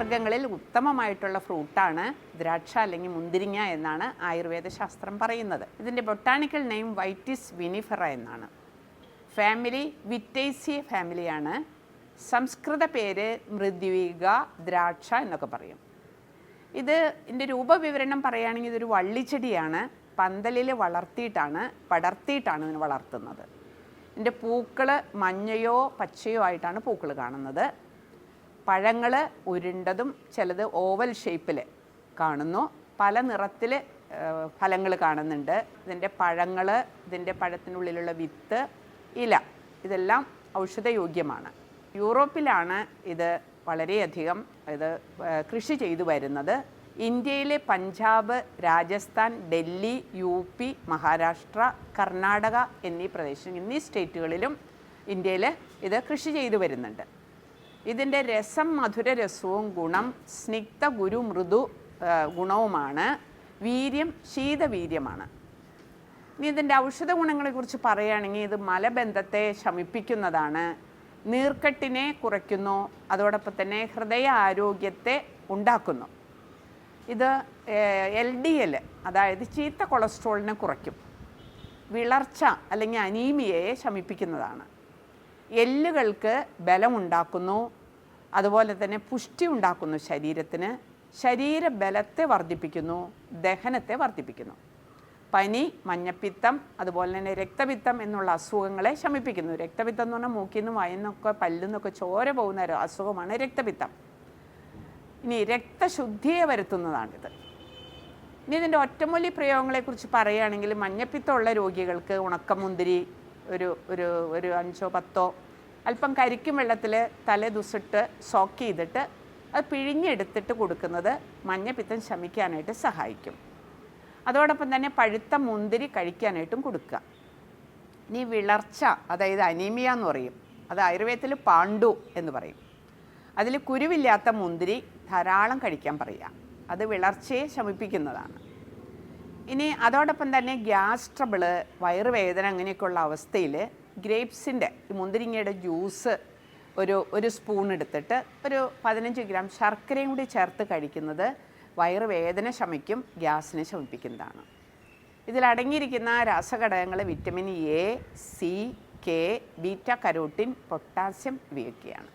പഴവർഗങ്ങളിൽ ഉത്തമമായിട്ടുള്ള ഫ്രൂട്ടാണ് ദ്രാക്ഷ അല്ലെങ്കിൽ മുന്തിരിങ്ങ എന്നാണ് ആയുർവേദ ശാസ്ത്രം പറയുന്നത്. ഇതിന്റെ ബൊട്ടാണിക്കൽ നെയിം വൈറ്റിസ് വിനിഫറ എന്നാണ്. ഫാമിലി വിറ്റേസിയ ഫാമിലിയാണ്. സംസ്കൃത പേര് മൃദ്വിക ദ്രാക്ഷ എന്നൊക്കെ പറയും. ഇത് ഇതിന്റെ രൂപവിവരണം പറയുകയാണെങ്കിൽ ഇതൊരു വള്ളിച്ചെടിയാണ്. പന്തലിൽ വളർത്തിയിട്ടാണ് പടർത്തിയിട്ടാണ് ഇതിന് വളർത്തുന്നത്. ഇതിന്റെ പൂക്കൾ മഞ്ഞയോ പച്ചയോ ആയിട്ടാണ് പൂക്കൾ കാണുന്നത്. പഴങ്ങൾ ഉരുണ്ടതും ചിലത് ഓവൽ ഷേപ്പിൽ കാണുന്നു. പല നിറത്തിൽ ഫലങ്ങൾ കാണുന്നുണ്ട്. ഇതിന്റെ പഴങ്ങൾ ഇതിന്റെ പഴത്തിനുള്ളിലുള്ള വിത്ത് ഇല ഇതെല്ലാം ഔഷധയോഗ്യമാണ്. യൂറോപ്പിലാണ് ഇത് വളരെയധികം ഇത് കൃഷി ചെയ്തു വരുന്നത്. ഇന്ത്യയിലെ പഞ്ചാബ് രാജസ്ഥാൻ ഡൽഹി യു പി മഹാരാഷ്ട്ര കർണാടക എന്നീ പ്രദേശം എന്നീ സ്റ്റേറ്റുകളിലും ഇന്ത്യയിൽ ഇത് കൃഷി ചെയ്തു വരുന്നുണ്ട്. ഇതിന്റെ രസം മധുര രസവും ഗുണം സ്നിഗ്ധ ഗുരു മൃദു ഗുണവുമാണ്. വീര്യം ശീതവീര്യമാണ്. ഇനി ഇതിന്റെ ഔഷധ ഗുണങ്ങളെക്കുറിച്ച് പറയുകയാണെങ്കിൽ ഇത് മലബന്ധത്തെ ശമിപ്പിക്കുന്നതാണ്. നീർക്കെട്ടിനെ കുറയ്ക്കുന്നു അതോടൊപ്പം തന്നെ ഹൃദയ ആരോഗ്യത്തെ ഉണ്ടാക്കുന്നു. ഇത് എൽ ഡി എൽ അതായത് ചീത്ത കൊളസ്ട്രോളിനെ കുറയ്ക്കും. വിളർച്ച അല്ലെങ്കിൽ അനീമിയയെ ശമിപ്പിക്കുന്നതാണ്. എല്ലുകൾക്ക് ബലമുണ്ടാക്കുന്നു. അതുപോലെ തന്നെ പുഷ്ടി ഉണ്ടാക്കുന്നു ശരീരത്തിന്. ശരീരബലത്തെ വർദ്ധിപ്പിക്കുന്നു ദഹനത്തെ വർദ്ധിപ്പിക്കുന്നു. പനി മഞ്ഞപ്പിത്തം അതുപോലെ തന്നെ രക്തപിത്തം എന്നുള്ള അസുഖങ്ങളെ ശമിപ്പിക്കുന്നു. രക്തപിത്തം എന്ന് പറഞ്ഞാൽ മൂക്കിൽ നിന്ന് വയന്നൊക്കെ പല്ലിൽ നിന്നൊക്കെ ചോര പോകുന്ന ഒരു അസുഖമാണ് രക്തപിത്തം. ഇനി രക്തശുദ്ധിയെ വരുത്തുന്നതാണിത്. ഇനി ഇതിന്റെ ഒറ്റമൂലി പ്രയോഗങ്ങളെക്കുറിച്ച് പറയുകയാണെങ്കിൽ മഞ്ഞപ്പിത്തമുള്ള രോഗികൾക്ക് ഉണക്കമുന്തിരി ഒരു ഒരു ഒരു അഞ്ചോ പത്തോ അല്പം കരിക്കും വെള്ളത്തിൽ തല ദുസിട്ട് സോക്ക് ചെയ്തിട്ട് അത് പിഴിഞ്ഞെടുത്തിട്ട് കൊടുക്കുന്നത് മഞ്ഞപ്പിത്തം ശമിക്കാനായിട്ട് സഹായിക്കും. അതോടൊപ്പം തന്നെ പഴുത്ത മുന്തിരി കഴിക്കാനായിട്ടും കൊടുക്കുക. ഇനി വിളർച്ച അതായത് അനീമിയ എന്ന് പറയും. അത് ആയുർവേദത്തിൽ പാണ്ഡു എന്ന് പറയും. അതിൽ കുരുവില്ലാത്ത മുന്തിരി ധാരാളം കഴിക്കാൻ പറയുക. അത് വിളർച്ചയെ ശമിപ്പിക്കുന്നതാണ്. ഇനി അതോടൊപ്പം തന്നെ ഗ്യാസ് ട്രബിൾ വയറുവേദന അങ്ങനെയൊക്കെയുള്ള അവസ്ഥയിൽ ഗ്രേപ്സിന്റെ മുന്തിരിങ്ങയുടെ ജ്യൂസ് ഒരു ഒരു സ്പൂൺ എടുത്തിട്ട് ഒരു പതിനഞ്ച് ഗ്രാം ശർക്കരയും കൂടി ചേർത്ത് കഴിക്കുന്നത് വയറുവേദന ശമിക്കും ഗ്യാസിനെ ശമിപ്പിക്കുന്നതാണ്. ഇതിലടങ്ങിയിരിക്കുന്ന രാസഘടകങ്ങൾ vitamin A C K beta carotene potassium ഇവയൊക്കെയാണ്.